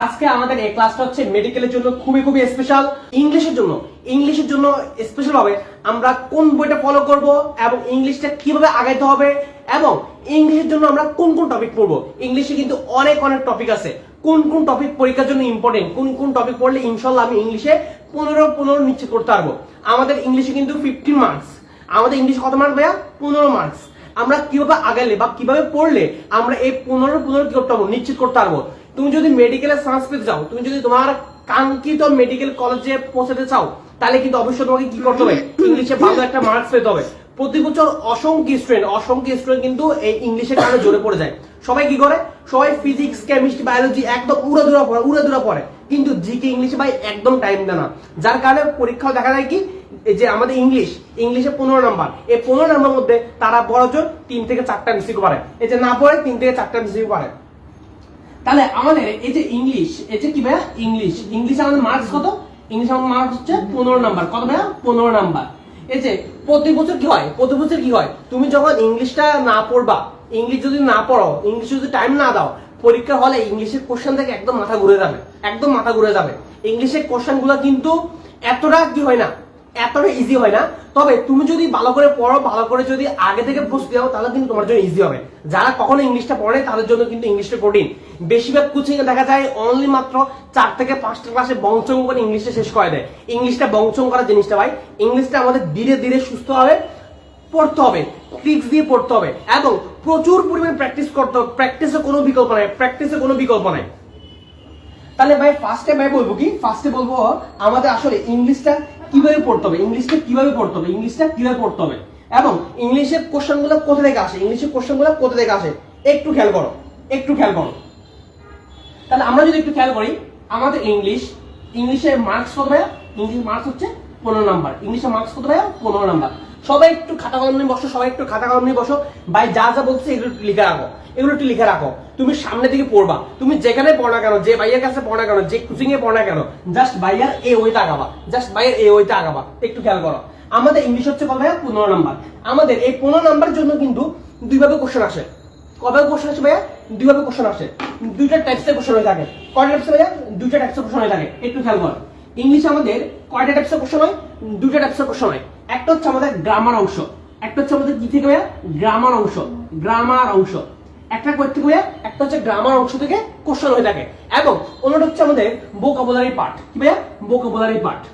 আজকে আমাদের এই ক্লাসটা হচ্ছে মেডিকেলের জন্য খুবই খুবই স্পেশাল ইংলিশের জন্য। ইংলিশের জন্য স্পেশাল ভাবে আমরা কোন বইটা ফলো করব এবং ইংলিশটা কীভাবে আগাইতে হবে এবং ইংলিশের জন্য আমরা কোন কোন টপিক পড়ব। ইংলিশে কিন্তু অনেক অনেক টপিক আছে। কোন কোন টপিক পরীক্ষার জন্য ইম্পর্টেন্ট কোন কোন টপিক পড়লে ইনশাল্লাহ আমি ইংলিশে পনেরো পনেরো নিশ্চিত করতে পারব। আমাদের ইংলিশে কিন্তু ফিফটিন মার্কস আমাদের ইংলিশে কত মার্কস ভাইয়া? পনেরো মার্কস আমরা কীভাবে আগালে বা কীভাবে পড়লে আমরা এই পনেরো পনেরো কি করতে পারব? নিশ্চিত করতে পারব। তুমি যদি মেডিকেলে সায়েন্স পেতে চাও, তুমি যদি তোমার কাঙ্ক্ষিত মেডিকেল কলেজে পৌঁছাতে চাও, তাহলে কিন্তু অবশ্যই তোমাকে কি করতে হবে? ইংলিশে ভালো একটা মার্কস পেতে হবে। প্রতি বছর অসংখ্য স্টুডেন্ট অসংখ্য স্টুডেন্ট কিন্তু এই ইংলিশের কারণে জোরে পড়ে যায়। সবাই কি করে? সবাই ফিজিক্স কেমিস্ট্রি বায়োলজি একদম উড়ে দূরা পড়ে, উড়ে দূরা পড়ে। কিন্তু জিকে ইংলিশে ভাই একদম টাইম দেয় না। যার কারণে পরীক্ষাও দেখা যায় কি? যে আমাদের ইংলিশ ইংলিশে পনেরো নাম্বার এই পনেরো নাম্বার মধ্যে তারা বড়জন তিন থেকে চারটা মিস্টেক পারে এই যে না পড়ে, তিন থেকে চারটা মিস্টেক পারে তাহলে আমাদের এই যে ইংলিশ এই যে কি ভাইয়া? ইংলিশ ইংলিশ আমাদের মার্কস কত? ইংলিশ আমাদের মার্কস হচ্ছে পনেরো নাম্বার কত ভাইয়া? পনেরো নাম্বার এই যে প্রতি বছর কি হয়? প্রতি বছর কি হয়? তুমি যখন ইংলিশটা না পড়বা ইংলিশ যদি না পড়ো ইংলিশ যদি টাইম না দাও, পরীক্ষা হলে ইংলিশের কোশ্চেন থেকে একদম মাথা ঘুরে যাবে। একদম মাথা ঘুরে যাবে। ইংলিশের কোশ্চেনগুলো কিন্তু এতটা কি হয় না? এতটা ইজি হয় না। তবে তুমি যদি ভালো করে পড়ো, ভালো করে যদি আগে থেকে প্রস্তুতি দাও, তাহলে কিন্তু তোমার জন্য ইজি হবে। যারা কখনো ইংলিশটা পড়ে তাদের জন্য কিন্তু ইংলিশটা কঠিন। বেশিরভাগ কোচিং এ দেখা যায় অনলি মাত্র চার থেকে পাঁচটা ক্লাসে বংচং করে ইংলিশটা শেষ করে দেয়। ইংলিশটা বংচং করার জিনিসটা ভাই ইংলিশটা আমাদের ধীরে ধীরে সুস্থ হবে, পড়তে হবে ট্রিক্স দিয়ে পড়তে হবে। এবং প্রচুর পরিমাণে প্র্যাকটিস করতে হবে। প্র্যাকটিসে কোনো বিকল্প নাই প্র্যাকটিসে কোনো বিকল্প নাই। তাহলে ভাই ফার্স্টে ভাই বলব কি? ফার্স্টে বলব আমাদের আসলে ইংলিশটা কীভাবে পড়তে হবে? ইংলিশটা কীভাবে পড়তে হবে? ইংলিশটা কীভাবে পড়তে হবে? এবং ইংলিশের কোশ্চেনগুলো কোথা থেকে আসে? ইংলিশের কোশ্চেনগুলো কোথা থেকে আসে? একটু খেয়াল করো। একটু খেয়াল করো। তাহলে আমরা যদি একটু খেয়াল করি, আমাদের ইংলিশ ইংলিশের মার্কস কত ভাইয়া? ইংলিশ মার্কস হচ্ছে পনেরো নাম্বার ইংলিশের মার্কস কত ভাইয়া? পনেরো নাম্বার সবাই একটু খাতা কলম নিয়ে বসো, সবাই একটু খাতা কলম নিয়ে বসো। ভাই, যা যা বলছে এগুলো একটু লিখে রাখো। এগুলো একটু লিখে রাখো। তুমি সামনে দিকে পড়বা। তুমি যেখানে পড়ো না কেন, যে ভাইয়ের কাছে পড়ো না কেন, যে কোচিং এ পড়ো না কেন জাস্ট ভাইয়ার এ ওইটা আগাবা। জাস্ট ভাইয়ের এ ওইটা আগাবা। একটু খেয়াল করো। আমাদের ইংলিশ হচ্ছে কত ভাইয়া? পনেরো নাম্বার। আমাদের এই পনেরো নাম্বারের জন্য কিন্তু দুইভাবে কোশ্চেন আসে। কবে কোশ্চেন আসে ভাইয়া? দুইভাবে কোশ্চেন আসে। দুইটা টাইপসের কোশ্চেন হয়ে থাকে। কয়টা টাইপসের ভাইয়া? দুইটা টাইপসের কোশ্চেন হয়ে থাকে। একটু খেয়াল করো। ইংলিশ আমাদের কয়টা টাইপসের কোশ্চেন হয়? দুইটা টাইপসের কোশ্চেন হয়। একটা হচ্ছে আমাদের গ্রামার অংশ। একটা হচ্ছে আমাদের কি থেকে ভাইয়া? গ্রামার অংশ। গ্রামার অংশ। একটা কই থেকে ভাইয়া? একটা হচ্ছে গ্রামার অংশ থেকে কোশ্চেন হয়ে থাকে। এবং অন্যটা হচ্ছে আমাদের ভোকাবুলারি পার্ট কি ভাইয়া? ভোকাবুলারি পার্ট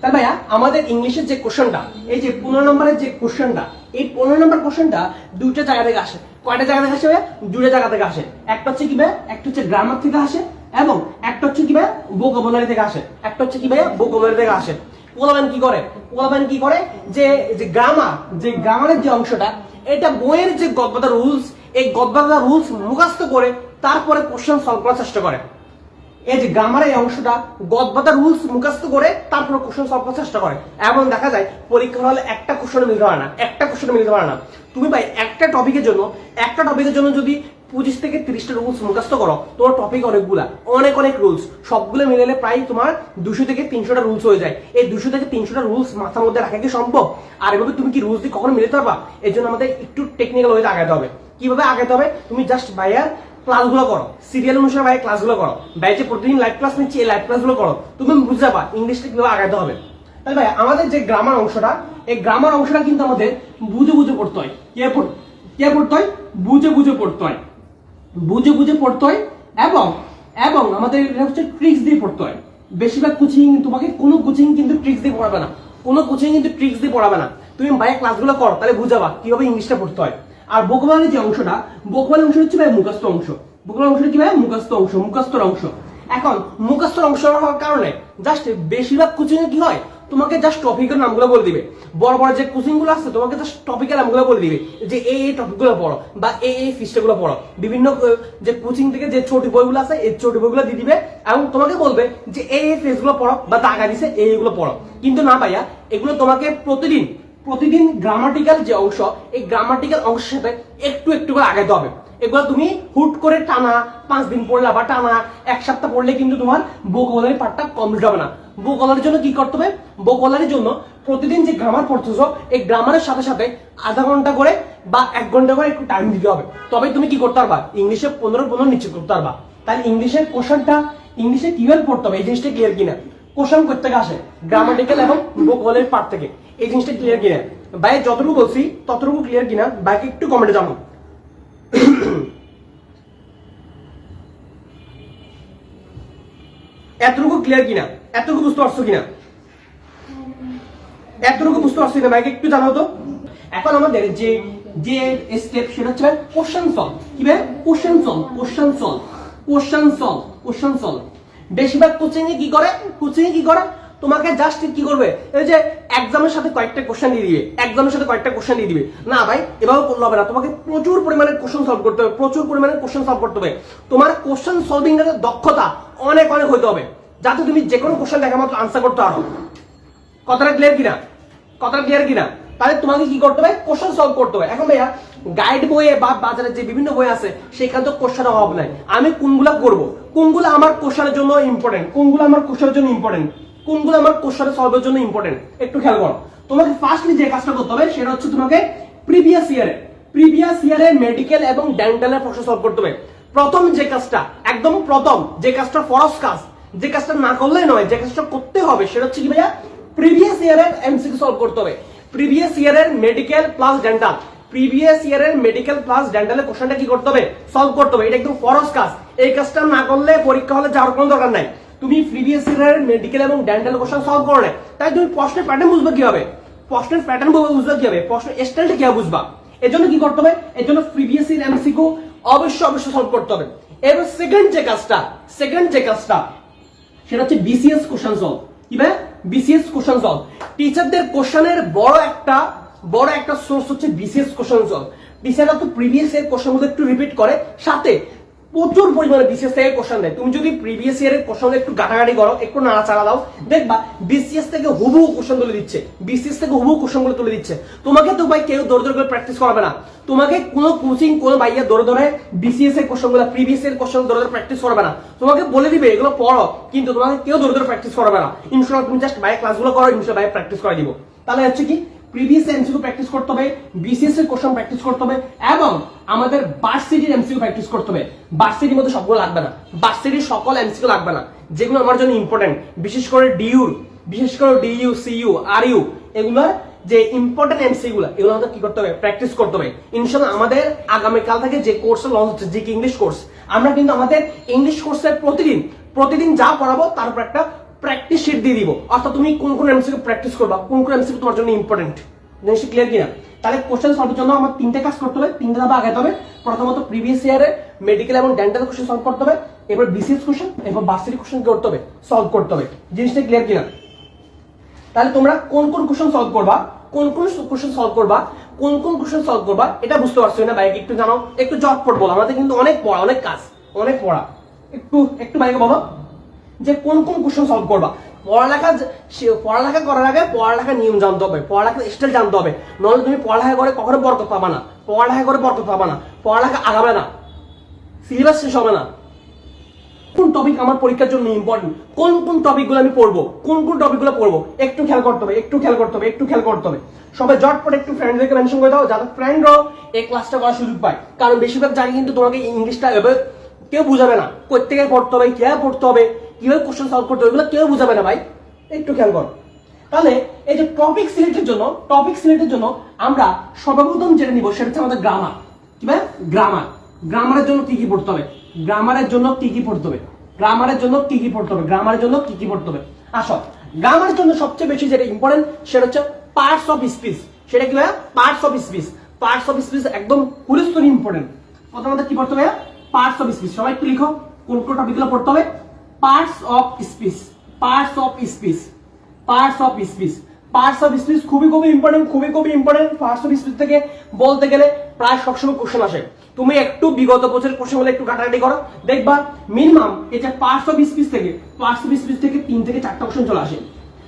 তাহলে ভাইয়া, আমাদের ইংলিশের যে কোশ্চেনটা এই যে পনেরো নম্বরের যে কোশ্চেনটা এই পনেরো নম্বর কোশ্চেনটা দুইটা জায়গা থেকে আসে। কয়টা জায়গা থেকে আসে দুইটা জায়গা থেকে আসে। একটা হচ্ছে কি ভাইয়া একটা হচ্ছে গ্রামার থেকে আসে এবং একটা হচ্ছে কি ভাইয়া ভোকাবুলারি থেকে আসে। একটা হচ্ছে কি ভাইয়া ভোকাবুলারি থেকে আসে। পোলাবেন কি করে? পোলাবেন কি করে? যে যে গ্রামার যে গ্রামারের যে অংশটা, এটা বইয়ের যে গদ্বাদা রুলস এই গদ্বাদা রুলস মুখস্থ করে তারপরে কোশ্চেন সলভ করার চেষ্টা করে। এই যে গ্রামারের অংশটা গদবাদা রুলস মুখস্থ করে তারপর কোশ্চেন সলভ করার চেষ্টা করে। এমন দেখা যায়, পরীক্ষার হলে একটা কোশ্চেন মিলতে পারে না, একটা কোশ্চেন মিলতে পারে না। তুমি ভাই, একটা টপিকের জন্য, একটা টপিকের জন্য যদি পঁচিশ থেকে তিরিশটা রুলস মুখস্থ করো, তোমার টপিক অনেকগুলা, অনেক অনেক রুলস সবগুলো মিলালে প্রায় তোমার দুশো থেকে তিনশোটা রুলস হয়ে যায়। এই দুশো থেকে তিনশোটা রুলস মাথার মধ্যে রাখা কি সম্ভব? আর এভাবে তুমি কি রুলস দিয়ে কখনো মিলাতে পারবা? এর জন্য আমাদের একটু টেকনিক্যাল ওয়েতে আগাতে হবে। কীভাবে আগাতে হবে? তুমি জাস্ট ভাইয়ার ক্লাসগুলো করো। সিরিয়াল অনুসারে ভাই ক্লাসগুলো করো। ব্যাচে প্রতিদিন লাইভ ক্লাস নিচ্ছি, এই লাইভ ক্লাসগুলো করো। তুমি বুঝতে পারবা ইংলিশটা কীভাবে আগাতে হবে। তাহলে ভাই, আমাদের যে গ্রামার অংশটা, এই গ্রামার অংশটা কিন্তু আমাদের বুঝে বুঝে পড়তে হয়। কে পড়, কে পড়তে হয়? বুঝে বুঝে পড়তে হয়। বুঝে বুঝে পড়তে হয় এবং এবং আমাদের এটা হচ্ছে ট্রিক্স দিয়ে পড়তে হয়। বেশিরভাগ কোচিং তোমাকে কোনো কোচিং কিন্তু ট্রিক্স দিয়ে পড়াবে না। কোনো কোচিং কিন্তু ট্রিক্স দিয়ে পড়াবে না। তুমি ভাইয়া ক্লাসগুলো করো, তাহলে বুঝাবা কীভাবে ইংলিশটা পড়তে হয়। আর বোকবালের যে অংশটা বোকবালের অংশ হচ্ছে ভাই মুখস্থ অংশ। বোকবালের অংশটা কি ভাই? মুখস্থ অংশ, মুখস্থর অংশ। এখন মুখস্থর অংশ হওয়ার কারণে জাস্ট বেশিরভাগ কোচিং কি হয়? তোমাকে জাস্ট টপিকের নামগুলো বলে দিবে। বড় বড় যে কোচিংগুলো আছে, তোমাকে জাস্ট টপিকের নামগুলো বলে দিবে। যে এই এই টপিকগুলো পড়ো বা এই এই ফিস্টে পড়ো। বিভিন্ন যে কোচিং থেকে যে ছোট বইগুলো আছে, এই ছোট বইগুলো দিয়ে দিবে এবং তোমাকে বলবে যে এই এই ফেসগুলো পড়ো বা দাগা দিছে, এই এইগুলো পড়ো। কিন্তু না ভাইয়া, এগুলো তোমাকে প্রতিদিন প্রতিদিন গ্রামাটিক্যাল যে অংশ, এই গ্রামাটিক্যাল অংশের সাথে একটু একটু করে আগাইতে হবে। এগুলো তুমি হুট করে টানা, পাঁচ দিন পড়লা বা টানা, এক সপ্তাহ পড়লে কিন্তু তোমার বোকলারি পার্টটা কমপ্লিট হবে না। বোকলারের জন্য কি করতে হবে? বোকলারের জন্য প্রতিদিন যে গ্রামার পড়তেছো, এই গ্রামারের সাথে সাথে আধা ঘণ্টা করে বা এক ঘণ্টা করে একটু টাইম দিতে হবে। তবে তুমি কি করতে পারবা? ইংলিশে পনেরো পনেরো নিশ্চিত করতে পারবা। তাই ইংলিশের কোশ্চেনটা ইংলিশে কীভাবে পড়তে হবে? এই জিনিসটা ক্লিয়ার কিনা? কোশ্চেন করতে আসে। গ্রামাটিক্যাল এবং ভোকালের পার্ট থেকে। এই জিনিসটা ক্লিয়ার কিনা? ভাই, যতটুকু বলছি, ততটুকু ক্লিয়ার কিনা? বাইকে একটু কমেন্টে জানো এতটুকু ক্লিয়ার কিনা? এতটুকু বুঝতে পারছ কিনা? এতটুকু বুঝতে পারছ কিনা? বাইকে একটু জানাও তো। এখন আমাদের যে যে স্টেপ সেটা হচ্ছে কোশ্চেন সলভ কি ভাই? Question solve question solve question solve question solve বেশিরভাগ কোচিং এ কি করে? কোচিং কি করে? তোমাকে জাস্ট কি করবে? এই যে এক্সামের সাথে কয়েকটা কোশ্চেন দিয়ে দিবে। এক্সামের সাথে কয়েকটা কোশ্চেন দিয়ে দিবে। না ভাই, এভাবে করলে হবে না। তোমাকে প্রচুর পরিমাণে কোশ্চেন সলভ করতে হবে, প্রচুর পরিমাণে কোশ্চেন সলভ করতে হবে। তোমার কোশ্চেন সলভিং এর দক্ষতা, অনেক অনেক হইতে হবে। যাতে তুমি যে কোনো কোশ্চেন দেখা মাত্র আনসার করতে পারো। কথাটা ক্লিয়ার কিনা? কথাটা ক্লিয়ার কিনা? তাহলে তোমাকে কি করতে হবে? কোশ্চেন সলভ করতে হবে। এখন ভাইয়া গাইড বইয়ে বা বাজারে যে বিভিন্ন বই আছে, সেখানে তো কোশ্চেন অভাব নাই। আমি কোনগুলো করব? কোনগুলো আমার কোশ্চেনের জন্য ইম্পর্টেন্ট কোনগুলো আমার কোশ্চেনের জন্য ইম্পর্টেন্ট কোনগুলো আমার কোশ্চেন সলভের জন্য ইম্পর্টেন্ট একটু খেয়াল করো। তোমাকে ফার্স্টলি যে কাজটা করতে হবে, সেটা হচ্ছে তোমাকে প্রিভিয়াস ইয়ারে প্রিভিয়াস ইয়ারে মেডিকেল এবং ডেন্টালের প্রশ্ন সলভ করতে হবে। প্রথম যে কাজটা, একদম প্রথম যে কাজটা ফরস কাজ, যে কাজটা না করলে নয়, যে কাজটা করতে হবে, সেটা হচ্ছে কি ভাইয়া? প্রিভিয়াস ইয়ারের এমসিকিউ সলভ করতে হবে। প্রিভিয়াস ইয়ারের মেডিকেল প্লাস ডেন্টাল প্রিভিয়াস ইয়ারের মেডিকেল প্লাস ডেন্টালের কোশ্চেনটা কি করতে হবে? সলভ করতে হবে। এটা একদম ফরজ কাজ। এই কাজটা না করলে পরীক্ষা হলে যাওয়ার কোনো দরকার নাই। তুমি প্রিভিয়াস ইয়ারের মেডিকেল এবং ডেন্টাল কোশ্চেন সলভ করো না তাই তুমি প্রশ্নের প্যাটার্ন বুঝবে কি হবে প্রশ্নের প্যাটার্ন বুঝবে কি হবে প্রশ্নের স্টাইলটা কি বুঝবা? এর জন্য কি করতে হবে? এর জন্য প্রিভিয়াস ইয়ার এমসিকিউ অবশ্যই অবশ্যই সলভ করতে হবে। এবার সেকেন্ড যে কাজটা সেকেন্ড যে কাজটা, সেটা হচ্ছে বিসিএস কোশ্চেন সলভ কি বিসিএস কোশ্চেন সলভ টিচারদের কোশ্চেনের বড় একটা বড় একটা সোর্স হচ্ছে বিসিএস কোশ্চেন সলভ টিচাররা তো প্রিভিয়াস এর কোশ্চেনগুলো একটু রিপিট করে, সাথে প্রচুর পরিমাণে বিসিএস থেকে কোশ্চেন দেয়। তুমি যদি প্রিভিয়াস ইয়ারের কোশ্চেন একটু গাটাগাটি করো, একটু নাড়াচাড়া দাও, দেখবা বিসিএস থেকে হুবহু কোশ্চেন তুলে দিচ্ছে। বিসিএস থেকে হুবহু কোশ্চেনগুলো তুলে দিচ্ছে। তোমাকে তো ভাই কেউ দৌড় দৌড় করে প্র্যাকটিস করাবে না। তোমাকে কোনো কোচিং কোনো ভাইয়া দৌড়ে ধরে বিসিএস এর কোশ্চেনগুলো প্রিভিয়াস এর কোশ্চেন দৌড়ে ধরে প্র্যাকটিস করবে না। তোমাকে বলে দিবে, এগুলো পড়ো। কিন্তু তোমাকে কেউ দৌড়ে ধরে প্র্যাকটিস করবে না। ইনশাল্লাহ তুমি জাস্ট ভাইয়া ক্লাসগুলো করো, ইনশাল্লাহ ভাইয়া প্র্যাকটিস করে দিব। তাহলে হচ্ছে কি? প্রিভিয়াস এমসিকিউ প্র্যাকটিস করতে হবে বিসিএস এর কোশ্চেন প্র্যাকটিস করতে হবে, এবং আমাদের ভার্সিটির এমসিকিউ প্র্যাকটিস করতে হবে। ভার্সিটির মধ্যে সবগুলো লাগবে না। ভার্সিটির সকল এমসিকিউ লাগবে না। যেগুলো আমার জন্য ইম্পর্টেন্ট বিশেষ করে ডিউর বিশেষ করে ডিইউ সিইউ আর ইউ এগুলোর যে ইম্পর্টেন্ট এমসি গুলো, এগুলো আমাদের কি করতে হবে? প্র্যাকটিস করতে হবে। ইনশাল্লাহ আমাদের আগামীকাল থেকে যে কোর্স লঞ্চ হচ্ছে জিকে ইংলিশ কোর্স আমরা কিন্তু আমাদের ইংলিশ কোর্সের প্রতিদিন প্রতিদিন যা পড়াবো, তার উপর একটা প্র্যাকটিস শিট দিয়ে দিব। অর্থাৎ তুমি কোন কোন এমসিকিউ প্র্যাকটিস করবা, কোন কোন এমসিকিউ তোমার জন্য ইম্পর্টেন্ট জিনিসটা ক্লিয়ার কিনা? তাহলে কোশ্চেন সলভের জন্য আমার তিনটে কাজ করতে হবে, তিনটে ধাপে আগাতে হবে। প্রথমত প্রিভিয়াস ইয়ারে মেডিকেল এবং ডেন্টাল কোশ্চেন সলভ করতে হবে এবার বিসিএস কোশ্চেন এবার বার্সিটি কোশ্চেন করতে হবে সলভ করতে হবে। জিনিসটা ক্লিয়ার কিনা? তাহলে তোমরা কোন কোন কোশ্চেন সলভ করবা, কোন কোন কোশ্চেন সলভ করবা, কোন কোন কোশ্চেন সলভ করবা, এটা বুঝতে পারছ না বাইকে একটু জানো একটু জটপট বলো। আমাদের কিন্তু অনেক পড়া, অনেক কাজ, অনেক পড়া। একটু একটু বাইকে বলো। যে কোন কোন কোশ্চেন সলভ করবা। পড়ালেখা পড়ালেখা করার আগে পড়ালেখার নিয়ম জানতে হবে, পড়ালেখার স্টাইল জানতে হবে। নইলে তুমি পড়ালেখা করে কখনো বরকত পাবা না। পড়ালেখা করে বরকত পাবা না। পড়ালেখা আগাবে না। সিলেবাস শেষ হবে না। কোন টপিক আমার পরীক্ষার জন্য ইম্পর্টেন্ট কোন কোন টপিকগুলো আমি পড়ব? কোন কোন টপিকগুলো পড়ব? একটু খেয়াল করতে হবে, একটু খেয়াল করতে হবে, একটু খেয়াল করতে হবে। সবাই জটপট একটু ফ্রেন্ডদেরকে মেনশন করে দাও, যাতে ফ্রেন্ডরাও এই ক্লাসটা করার সুযোগ পায়। কারণ বেশিরভাগ জায়গায় কিন্তু তোমাকে ইংলিশটা এভাবে কেউ বুঝাবে না। কোথেকে পড়তে হবে কীভাবে পড়তে হবে? কীভাবে কোশ্চেন সলভ করতে হবে কেউ বুঝাবে না ভাই। একটু খেয়াল করো। তাহলে এই যে টপিক সিলেক্টের জন্য টপিক সিলেক্টের জন্য আমরা সর্বপ্রথম যেটা নিব, সেটা হচ্ছে আমাদের গ্রামার কি ভাই? গ্রামার গ্রামারের জন্য কি কি পড়তে হবে? গ্রামারের জন্য কি কি পড়তে হবে? গ্রামারের জন্য কি কি পড়তে হবে? গ্রামারের জন্য কি কি পড়তে হবে? আসো। গ্রামারের জন্য সবচেয়ে বেশি যেটা ইম্পর্টেন্ট সেটা হচ্ছে পার্টস অফ স্পিচ সেটা কি ভাইয়া? Parts of speech parts of speech একদম পুরোস্তরি ইম্পর্টেন্ট প্রথমত কি পড়তে হবে পার্টস অফ স্পিচ সবাই একটু লিখো, কোন কোন টপিকগুলো পড়তে হবে? Parts of speech parts of speech parts of speech parts of speech খুবই খুবই ইম্পর্টেন্ট খুবই খুবই ইম্পর্টেন্ট পার্টস অফ স্পিচ থেকে বলতে গেলে প্রায় সবসময় কোশ্চেন আসে। তুমি একটু বিগত বছরের কোশ্চেনগুলো একটু ঘাটাঘাটি করো। দেখবা মিনিমাম যে পার্টস অফ স্পিচ থেকে পার্টস অফ স্পিচ থেকে তিন থেকে চারটা কোশ্চেন চলে আসে।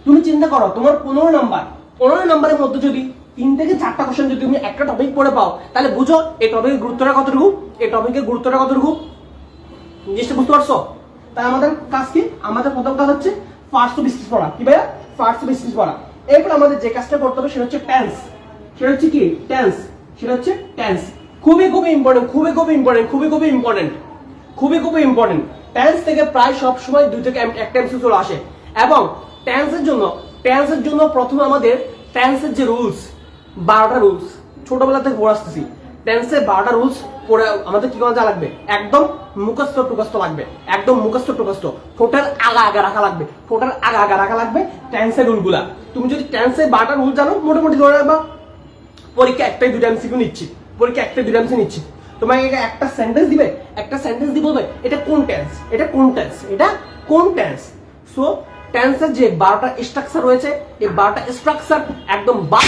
তুমি চিন্তা করো, তোমার পনেরো নাম্বার পনেরো নাম্বারের মধ্যে যদি তিন থেকে চারটা কোশ্চেন যদি তুমি একটা টপিক পড়ে পাও, তাহলে বুঝো এই টপিকের গুরুত্বটা কতটুকু? এই টপিকের গুরুত্বটা কতটুকু? জিনিসটা বুঝতে পারছ? তাই আমাদের কাজ কি? আমাদের প্রথম কাজ হচ্ছে ফার্স্ট টু বিসিস পড়া কি ভাইয়া? ফার্স্ট টু বিসিস পড়া এরপর আমাদের যে কাজটা করতে হবে সেটা হচ্ছে টেন্স সেটা হচ্ছে কি? টেন্স সেটা হচ্ছে টেন্স খুবই খুবই ইম্পর্টেন্ট খুবই খুবই ইম্পর্টেন্ট খুবই খুবই ইম্পর্টেন্ট খুবই খুবই ইম্পর্টেন্ট টেন্স থেকে প্রায় সব সময় দুই থেকে এক- একটা এমসি চলে আসে। এবং টেন্সের জন্য টেন্সের জন্য প্রথমে আমাদের টেন্সের যে রুলস বারোটা রুলস ছোটবেলা থেকে পড়ে আসতেছি। টেন্সে বারোটা রুলস পড়ে আমাদের কি করা লাগবে? একদম মুখস্থ টুকস্থ লাগবে। একদম মুখস্থ টুকস্থ। ঠোঁটের আগা আগা রাখা লাগবে। ঠোঁটের আগা আগা রাখা লাগবে টেন্সের রুলগুলা তুমি যদি টেন্সে বারোটা রুল জানো, মোটামুটি ধরে রাখবা। পরীক্ষা একটাই দুটা এমসিকিউ নিচ্ছি। পরীক্ষা একটাই দুটা এমসি নিচ্ছি। তোমাকে এটা একটা সেন্টেন্স দিবে, একটা সেন্টেন্স দিব বলবে, এটা কোন টেন্স এটা কোন টেন্স এটা কোন টেন্স সো টেন্সের যে বারোটা স্ট্রাকচার রয়েছে, এই বারোটা স্ট্রাকচার একদম বা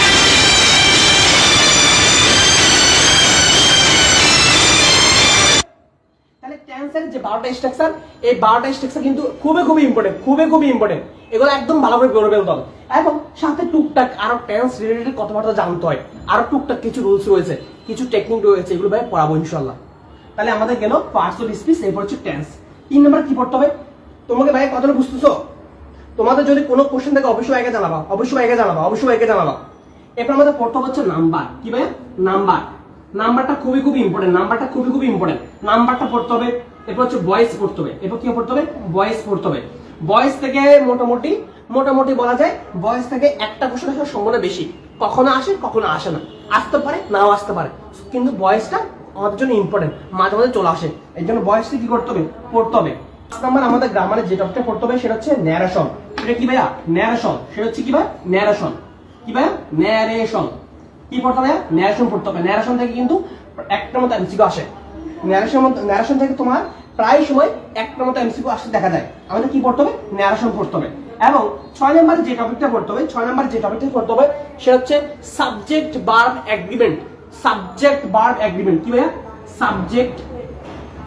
টেন্সের যে বারোটা স্ট্রাকচার এই বারোটা স্ট্রাকচার কিন্তু খুবই খুবই ইম্পর্টেন্ট খুবই খুবই ইম্পর্টেন্ট এগুলো একদম ভালো করে করে ফেলতে হবে। এবং সাথে টুকটাক আরও টেন্স রিলেটেড কথাবার্তা জানতে হয়। আরও টুকটাক কিছু রুলস রয়েছে, কিছু টেকনিক রয়েছে, এগুলো ভাই পড়াবো ইনশাল্লাহ তাহলে আমাদের গেল পার্টস অফ স্পিচ এরপর হচ্ছে টেন্স তিন নম্বর কি পড়তে হবে? তোমাকে ভাই কথাটা বুঝতেছো? তোমাদের যদি কোনো কোশ্চেন থাকে, অবশ্যই আগে জানাবা, অবশ্যই আগে জানাবা, অবশ্যই আগে জানাবা। এরপর আমাদের পড়তে হচ্ছে নাম্বার কি ভাই নাম্বার নাম্বারটা খুবই খুবই ইম্পর্টেন্ট নাম্বারটা খুবই খুবই ইম্পর্টেন্ট নাম্বারটা পড়তে হবে, এরপর হচ্ছে ভয়েস পড়তে হবে। এরপর কি পড়তে হবে? ভয়েস পড়তে হবে। ভয়েস থেকে মোটামুটি মোটামুটি বলা যায় ভয়েস থেকে একটা কোশ্চেন আসার সম্ভাবনা বেশি। কখনো আসে কখনো আসে না। আসতে পারে, নাও আসতে পারে। কিন্তু ভয়েসটা আমাদের জন্য ইম্পর্টেন্ট মাঝে মাঝে চলে আসে। এই জন্য ভয়েসটা কি করতে হবে? পড়তে হবে। নাম্বার আমাদের গ্রামারে যে টপিকটা পড়তে হবে, সেটা হচ্ছে ন্যারেশন সেটা কি ভাইয়া? ন্যারেশন সেটা হচ্ছে কি ভাই? ন্যারেশন কি ভাইয়া? ন্যারেশন কি পড়তে হবে? ন্যারেশন পড়তে হবে। ন্যারেশন থেকে কিন্তু একটা মতো এমসিকিউ আসে। ন্যারেশন ন্যারেশন থেকে তোমার প্রায় সময় একটা মতো এমসিকিউ আসতে দেখা যায়। আমাদের কি পড়তে হবে? ন্যারেশন পড়তে হবে। এবং ছয় নম্বরে যে টপিকটা পড়তে হবে, ছয় নম্বরে যে টপিকটা পড়তে হবে, সেটা হচ্ছে subject verb agreement subject verb agreement কি ভাইয়া? সাবজেক্ট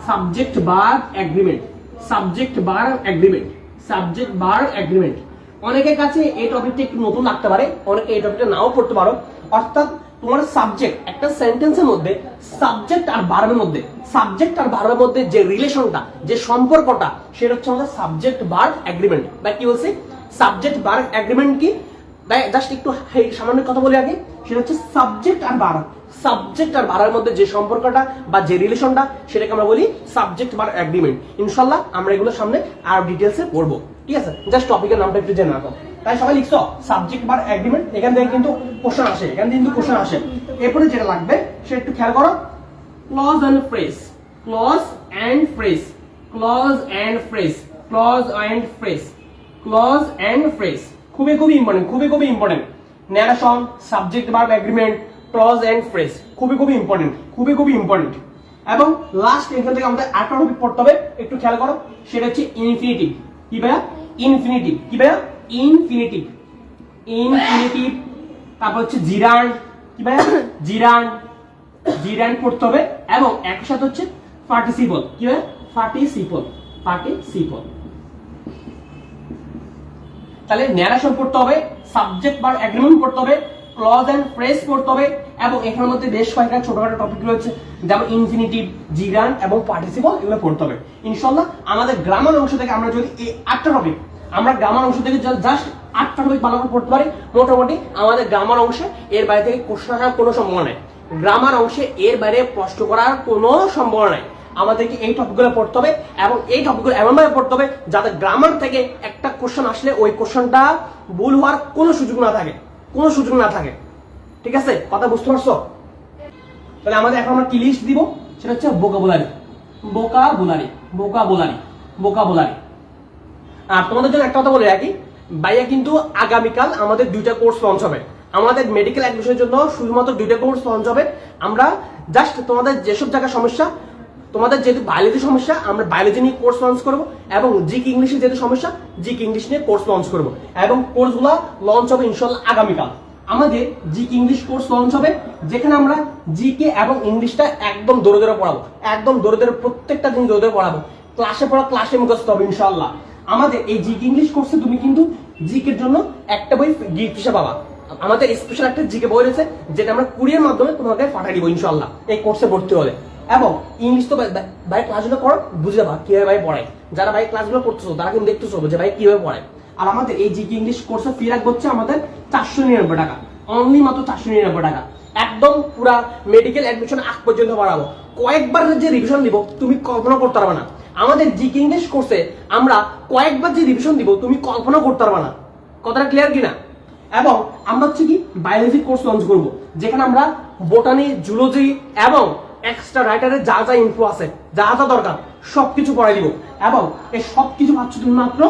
সাবজেক্ট বার এগ্রিমেন্ট সাবজেক্ট বার এগ্রিমেন্ট সাবজেক্ট বার এগ্রিমেন্ট অনেকের কাছে এই টপিকটা একটু নতুন লাগতে পারে, অনেকে এই টপিকটা নাও পড়তে পারো। অর্থাৎ তোমার সাবজেক্ট একটা সেন্টেন্সের মধ্যে সাবজেক্ট আর ভার্বের মধ্যে সাবজেক্ট আর ভার্বের মধ্যে যে রিলেশনটা যে সম্পর্কটা, সেটা হচ্ছে আমাদের সাবজেক্ট ভার্ব এগ্রিমেন্ট বা কি বলছি? সাবজেক্ট ভার্ব এগ্রিমেন্ট কি? জাস্ট একটু সামান্য কথা বলি আগে। সেটা হচ্ছে সাবজেক্ট আর বার সাবজেক্ট আর ভাড়ার মধ্যে যে সম্পর্কটা বা যে রিলেশনটা সেটাকে আমরা বলি সাবজেক্ট বার এগ্রিমেন্ট ইনশাল্লাহ আমরা এগুলো সামনে আর ডিটেলসে পড়ব। ঠিক আছে? জাস্ট টপিকের নামটা একটু জেনে রাখো। তাই সবাই লিখছো সাবজেক্ট বার এগ্রিমেন্ট এখান থেকে কিন্তু কোশ্চেন আসে, এখান থেকে কিন্তু কোশ্চেন আসে। এরপরে যেটা লাগবে সেটা একটু খেয়াল করো। Clause and phrase clause and phrase clause and phrase clause and phrase clause and phrase খুবই খুবই ইম্পর্টেন্ট খুবই খুবই important narration subject verb agreement clause and phrase খুবই খুবই ইম্পর্টেন্ট খুবই খুবই ইম্পর্টেন্ট এবং লাস্ট এখান থেকে আমাদের আটটা টপিক পড়তে হবে, একটু খেয়াল করো, সেটা হচ্ছে ইনফিনিটিভ কি ভাইয়া? ইনফিনিটিভ কি ভাইয়া? ইনফিনিটিভ ইনফিনিটিভ তারপর হচ্ছে জিরান কি ভাইয়া? জিরান জিরান পড়তে হবে এবং একই সাথে হচ্ছে পার্টিসিপল কি ভাইয়া? পার্টিসিপল পার্টিসিপল তাহলে ন্যারেশন পড়তে হবে সাবজেক্ট বা অ্যাগ্রিমেন্ট পড়তে হবে ক্লজ এন্ড ফ্রেজ পড়তে হবে, এবং এখানের মধ্যে বেশ কয়েকটা ছোটখাটো টপিক রয়েছে, যেমন ইনফিনিটিভ জিরান এবং পার্টিসিপল এগুলো পড়তে হবে। ইনশাল্লাহ আমাদের গ্রামার অংশ থেকে আমরা যদি এই আটটা টপিক আমরা গ্রামার অংশ থেকে জাস্ট আটটা টপিক ভালো করে পড়তে পারি, মোটামুটি আমাদের গ্রামার অংশে এর বাইরে থেকে প্রশ্ন আসার কোনো সম্ভাবনা নেই। গ্রামার অংশে এর বাইরে প্রশ্ন করার কোনো সম্ভাবনা নাই। আমাদেরকে এই টপিকগুলো পড়তে হবে এবং এই টপিকগুলো এমনভাবে পড়তে হবে যাতে গ্রামার থেকে একটা কোশ্চেন আসলে ওই কোশ্চেনটা ভুল হওয়ার কোনো সুযোগ না থাকে, কোনো সুযোগ না থাকে। ঠিক আছে? কথা বুঝতে পারছ? তাহলে আমাদের এখন আমরা কি লিস্ট দিব? সেটা হচ্ছে বোকা বোলারি বোকা বোলারি বোকা বোলারি বোকা বোলারি আর তোমাদের জন্য একটা কথা বলে রাখি, ভাইয়া কিন্তু আগামীকাল আমাদের দুইটা কোর্স লঞ্চ হবে। আমাদের মেডিকেল অ্যাডমিশনের জন্য শুধুমাত্র দুইটা কোর্স লঞ্চ হবে। আমরা জাস্ট তোমাদের যেসব জায়গায় সমস্যা তোমাদের যেহেতু বায়োলজি সমস্যা, আমরা বায়োলজি নিয়ে কোর্স লঞ্চ করব এবং জিক ইংলিশে যেহেতু সমস্যা জিক ইংলিশ নিয়ে কোর্স লঞ্চ করব। এবং কোর্সগুলো লঞ্চ হবে ইনশাল্লাহ আগামীকাল। আমাদের জিক ইংলিশ কোর্স লঞ্চ হবে, যেখানে আমরা জিকে এবং ইংলিশটা একদম দৌড়ে দৌড়ে পড়াবো। একদম দৌড়ে দৌড়ে প্রত্যেকটা দিন দৌড়ে দৌড়ে পড়াবো। ক্লাসে পড়া ক্লাসে মুখস্থ হবে ইনশাল্লাহ আমাদের এই জিকে ইংলিশ কোর্সে তুমি কিন্তু জিকের জন্য একটা বই গিফট হিসেবে পাবা। আমাদের স্পেশাল একটা জিকে বই রয়েছে, যেটা আমরা কুরিয়ার মাধ্যমে তোমাকে পাঠিয়ে দিব ইনশাল্লাহ এই কোর্সে ভর্তি হলে। এবং ইংলিশ তো ভাই- ক্লাসগুলো করো বুঝে যাবা কীভাবে ভাই পড়ায়। যারা ভাই ক্লাসগুলো করতেছো তারা কিন্তু দেখতেছো যে ভাই কীভাবে পড়ায়। আর আমাদের এই জিকে ইংলিশ কোর্সের ফি রাখবে হচ্ছে আমাদের চারশো নিরানব্বই টাকা। অনলি মাত্র চারশো নিরানব্বই টাকা। একদম পুরা মেডিকেল অ্যাডমিশন আগ পর্যন্ত বাড়াবো। কয়েকবার যে রিভিশন দিব তুমি কল্পনা করতে পারবে না। আমাদের জিকে ইংলিশ কোর্সে আমরা কয়েকবার যে রিভিশন দিব তুমি কল্পনা করতে পারবে না। কথাটা ক্লিয়ার কিনা? এবং আমরা হচ্ছে কি বায়োলজি কোর্স লঞ্চ করব, যেখানে আমরা বোটানি জুলজি এবং এক্সট্রা রাইটারের যা যা ইনফো আছে, যা যা দরকার, সবকিছু পড়াই দিব। এবং এই সবকিছু পাচ্ছ তুমি মাত্র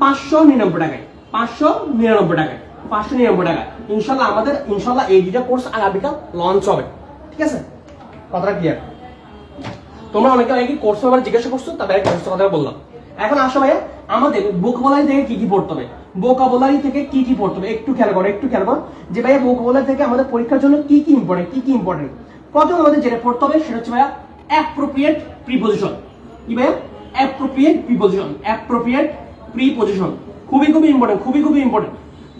পাঁচশো নিরানব্বই টাকায়, পাঁচশো নিরানব্বই টাকায়, পাঁচশো নিরানব্বই টাকা ইনশাল্লাহ আমাদের, ইনশাল্লাহ এই দুটা কোর্স আগামীকাল লঞ্চ হবে। ঠিক আছে? কথাটা ক্লিয়ার তোমরা অনেকে অনেকে কোর্স ব্যাপারে জিজ্ঞাসা করছ তাদের কোর্স কথা বললাম। এখন আসো ভাইয়া, আমাদের বোকাবলারি থেকে কি কি পড়তে হবে? বোকাবলারি থেকে কি কি পড়তে হবে? একটু খেয়াল করো, একটু খেয়াল করো যে ভাইয়া বোকাবলারি থেকে আমাদের পরীক্ষার জন্য কি কি ইম্পর্টেন্ট কি কি ইম্পর্টেন্ট প্রথম আমাদের যেটা পড়তে হবে সেটা হচ্ছে ভাইয়া অ্যাপ্রোপ্রিয়েট প্রিপোজিশন কি ভাইয়া? অ্যাপ্রোপ্রিয়েট প্রিপোজিশন অ্যাপ্রোপ্রিয়েট প্রিপোজিশন খুবই খুবই ইম্পর্টেন্ট খুবই খুবই ইম্পর্টেন্ট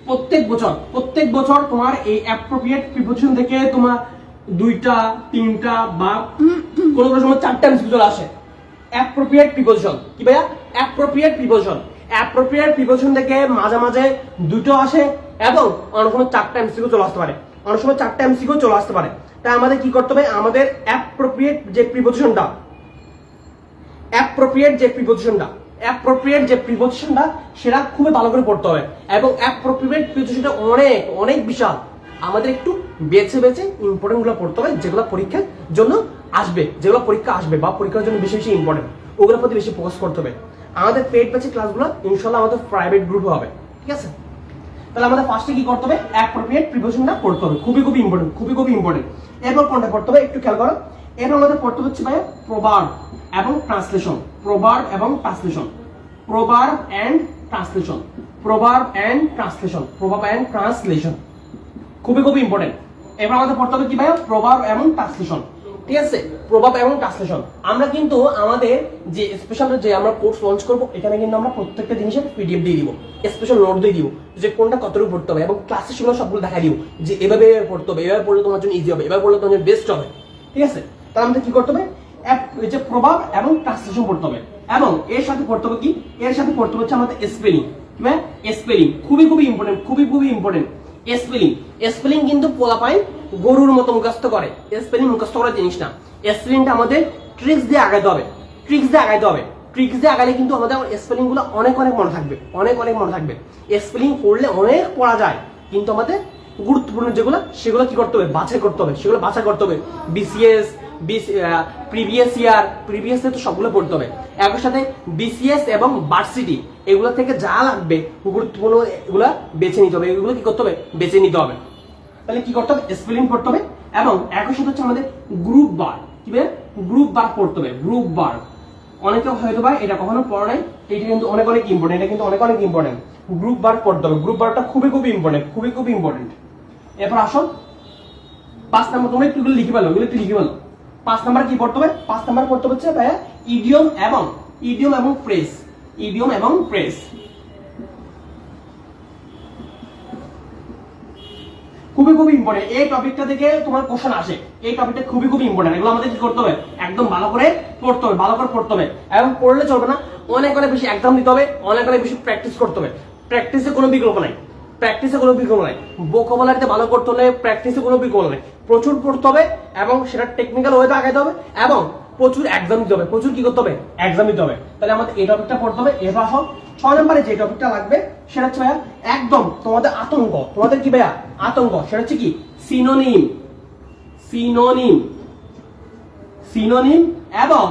প্রত্যেক বছর প্রত্যেক বছর তোমার এই অ্যাপ্রোপ্রিয়েট প্রিপোজিশন থেকে তোমার দুইটা, তিনটা বা কোনো কোনো সময় চারটা এমসিকিউ চলে আসে। অ্যাপ্রোপ্রিয়েট প্রিপোজিশন কি ভাইয়া? অ্যাপ্রোপ্রিয়েট প্রিপোজিশন অ্যাপ্রোপ্রিয়েট প্রিপোজিশন থেকে মাঝে মাঝে দুটো আসে এবং অনেক সময় চারটা এমসিকিউ চলে আসতে পারে। অনেক সময় চারটা এমসিকিউ চলে আসতে পারে। তাই আমাদের কি করতে হবে? আমাদের অ্যাপ্রোপ্রিয়েট যে প্রিপোজিশনটা অ্যাপ্রোপ্রিয়েট যে প্রিপোজিশনটা অ্যাপ্রোপ্রিয়েট যে প্রিপোজিশনটা সেটা খুবই ভালো করে পড়তে হবে। এবং অ্যাপ্রোপ্রিয়েট প্রিপোজিশনটা অনেক অনেক বিশাল। আমাদের একটু বেছে বেছে ইম্পর্টেন্টগুলো পড়তে হবে, যেগুলো পরীক্ষার জন্য আসবে, যেগুলো পরীক্ষা আসবে বা পরীক্ষার জন্য বেশি বেশি ইম্পর্টেন্ট ওগুলোর প্রতি বেশি ফোকাস করতে হবে। আমাদের পেড ব্যাচের ক্লাসগুলো ইনশাল্লাহ আমাদের প্রাইভেট গ্রুপ হবে। ঠিক আছে? তাহলে আমাদের ফার্স্টে কি করতে হবে? অ্যাপ্রোপ্রিয়েট প্রিপোজিশনটা পড়তে হবে। খুবই খুবই ইম্পর্টেন্ট খুবই খুবই ইম্পর্টেন্ট এরপর কোনটা পড়তে হবে? একটু খেয়াল করো। এরপর আমাদের পড়তে হচ্ছে ভাই প্রবার্ব এবং ট্রান্সলেশন প্রবার্ব এবং translation proverb and translation proverb and translation proverb and translation খুবই খুবই ইম্পর্টেন্ট এবার আমাদের পড়তে হবে কি ভাই প্রভাব এবং ট্রান্সলেশন ঠিক আছে? প্রভাব এবং ট্রান্সলেশন আমরা কিন্তু আমাদের যে স্পেশাল যে আমরা কোর্স লঞ্চ করব, এখানে কিন্তু আমরা প্রত্যেকটা জিনিসের পিডিএফ দিয়ে দিব। স্পেশাল নোট দিয়ে দিব যে কোনটা কতটুকু পড়তে হবে এবং ক্লাসে সেগুলো সবগুলো দেখা দিও যে এভাবে পড়তে হবে, এভাবে পড়লে তোমার জন্য ইজি হবে, এভাবে পড়লে তোমার জন্য বেস্ট হবে, ঠিক আছে? তাহলে আমাদের কি করতে হবে? যে প্রভাব এবং ট্রান্সলেশন পড়তে হবে এবং এর সাথে পড়তে হবে কি? এর সাথে পড়তে হচ্ছে আমাদের স্পেলিং কি স্পেলিং খুবই খুবই ইম্পর্টেন্ট খুবই খুবই ইম্পর্টেন্ট স্পেলিং স্পেলিং কিন্তু পোলাপাই গরুর মতো মুখস্থ করে স্পেলিং মুখস্থ করার জিনিস না স্পেলিংটা আমাদের ট্রিক্স দিয়ে আগাইতে হবে ট্রিক্স দিয়ে আগাইতে হবে। ট্রিক্স দিয়ে আগালে কিন্তু আমাদের স্পেলিংগুলো অনেক অনেক মনে থাকবে, অনেক অনেক মনে থাকবে। স্পেলিং পড়লে অনেক পড়া যায়, কিন্তু আমাদের গুরুত্বপূর্ণ যেগুলো, সেগুলো কি করতে হবে? বাছাই করতে হবে। সেগুলো বাছাই করতে হবে। বিসিএস প্রিভিয়াস ইয়ার প্রিভিয়াস তো সবগুলো পড়তে হবে। একই সাথে বিসিএস এবং ভার্সিটি এগুলো থেকে যা লাগবে, গুরুত্বপূর্ণ এগুলো বেছে নিতে হবে। এগুলো কি করতে হবে? বেছে নিতে হবে। তাহলে কি করতে হবে? স্পেলিং পড়তে হবে। এবং একই সাথে হচ্ছে আমাদের গ্রুপ বার কি গ্রুপ বার পড়তে হবে। গ্রুপ বার অনেকে হয়তো বা এটা কখনো পড়ে নাই এটা কিন্তু অনেক অনেক ইম্পর্টেন্ট এটা কিন্তু অনেক অনেক ইম্পর্টেন্ট গ্রুপ বার পড়তে হবে। গ্রুপ বারটা খুবই খুবই ইম্পর্টেন্ট খুবই খুবই ইম্পর্টেন্ট এরপর আসো পাঁচ নাম্বার তোমরা একটু লিখে পেল এগুলো একটু লিখে পেল পাঁচ নাম্বার কি পড়তে হবে? পাঁচ নাম্বার পড়তে হচ্ছে ভাইয়া ইডিয়ম এবং ইডিয়ম এবং প্রেস ইডিয়ম এবং প্রেস খুবই খুবই ইম্পর্টেন্ট এই টপিকটা থেকে তোমার কোশ্চেন আসে, এই টপিকটা খুবই খুবই ইম্পর্টেন্ট এগুলো আমাদের কি করতে হবে? একদম ভালো করে পড়তে হবে, ভালো করে পড়তে হবে। এবং পড়লে চলবে না, অনেক অনেক বেশি এক্সাম দিতে হবে, অনেক অনেক বেশি প্র্যাকটিস করতে হবে। প্র্যাকটিসে কোনো বিকল্প নাই প্র্যাকটিসে কোনো বিকল্প নাই। বোকাবলারিতে ভালো করতে হলে প্র্যাকটিসে কোনো বিকল্প নাই। প্রচুর পড়তে হবে এবং সেটা টেকনিক্যাল ওয়েতে আগাইতে হবে এবং প্রচুর এক্সাম দিতে হবে। প্রচুর কি করতে হবে? এক্সাম দিতে হবে। তাহলে আমাদের এই টপিকটা পড়তে হবে। এবার আসো, ছয় নম্বরে যে টপিকটা লাগবে, সেটা হচ্ছে ভাইয়া একদম তোমাদের আতঙ্ক। তোমাদের কি ভাইয়া? আতঙ্ক। সেটা হচ্ছে কি? সিনোনিম সিনোনিম সিনোনিম এবং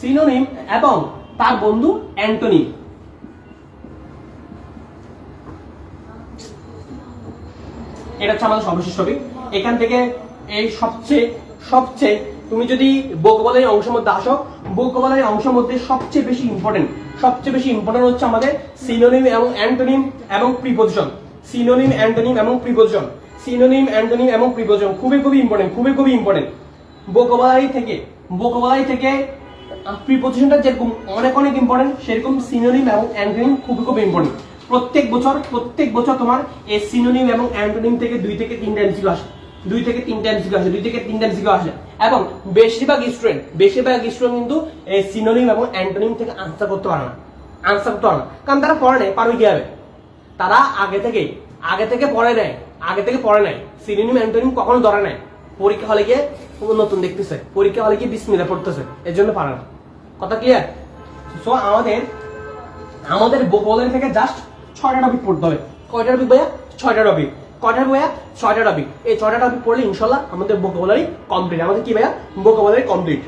সিনোনিম এবং তার বন্ধু অ্যান্টোনিম এটা হচ্ছে আমাদের সর্বশেষ টপিক এখান থেকে এই সবচেয়ে সবচেয়ে তুমি যদি বোকবলের অংশের মধ্যে আসো বোকবলের অংশের মধ্যে সবচেয়ে বেশি ইম্পর্টেন্ট সবচেয়ে বেশি ইম্পর্টেন্ট হচ্ছে আমাদের সিনোনিম এবং অ্যান্টোনিম এবং প্রিপোজিশন। সিনোনিম, অ্যান্টোনিম এবং প্রিপোজিশন। সিনোনিম, অ্যান্টোনিম এবং প্রিপোজিশন খুবই খুবই ইম্পর্টেন্ট খুবই খুবই ইম্পর্টেন্ট বোকবলারি থেকে বোকবলারি থেকে প্রিপোজিশনটা যেরকম অনেক অনেক ইম্পর্টেন্ট সেরকম সিনোনিম এবং অ্যান্টোনিম খুবই খুব ইম্পর্টেন্ট প্রত্যেক বছর প্রত্যেক বছর তোমার এই সিনোনিম এবং অ্যান্টোনিম থেকে দুই থেকে তিনটা এমসিকিউ আসে। দুই থেকে তিনটা এমসিকিউ আসে, দুই থেকে তিনটা এমসিকিউ আসে। এবং বেশিরভাগ স্টুডেন্ট বেশিরভাগ স্টুডেন্ট কিন্তু এই সিনোনিম এবং অ্যান্টোনিম থেকে আনসার করতে পারে না। আনসার করতে পারে না। কারণ তারা পড়ে নেয় পারবে কীভাবে? তারা আগে থেকে আগে থেকে পড়ে নেয় আগে থেকে পড়ে নেয় সিনোনিম অ্যান্টোনিম কখনো ধরে নেয় পরীক্ষা হলে গিয়ে নতুন দেখতেছে। পরীক্ষা হলে কি বিসমিল্লা পড়তেছে। এর জন্য পারে না। কথা ক্লিয়ার সো আমাদের আমাদের ভোকাবুলারি থেকে জাস্ট ছয়টা টপিক পড়তে হবে। কয়টা টপিক ভাইয়া? ছয়টা টপিক কয়টা ভাইয়া? ছয়টা টপিক এই ছয়টা টপিক পড়লে ইনশাল্লাহ আমাদের ভোকাবুলারি কমপ্লিট আমাদের কি ভাইয়া? Vocabulary complete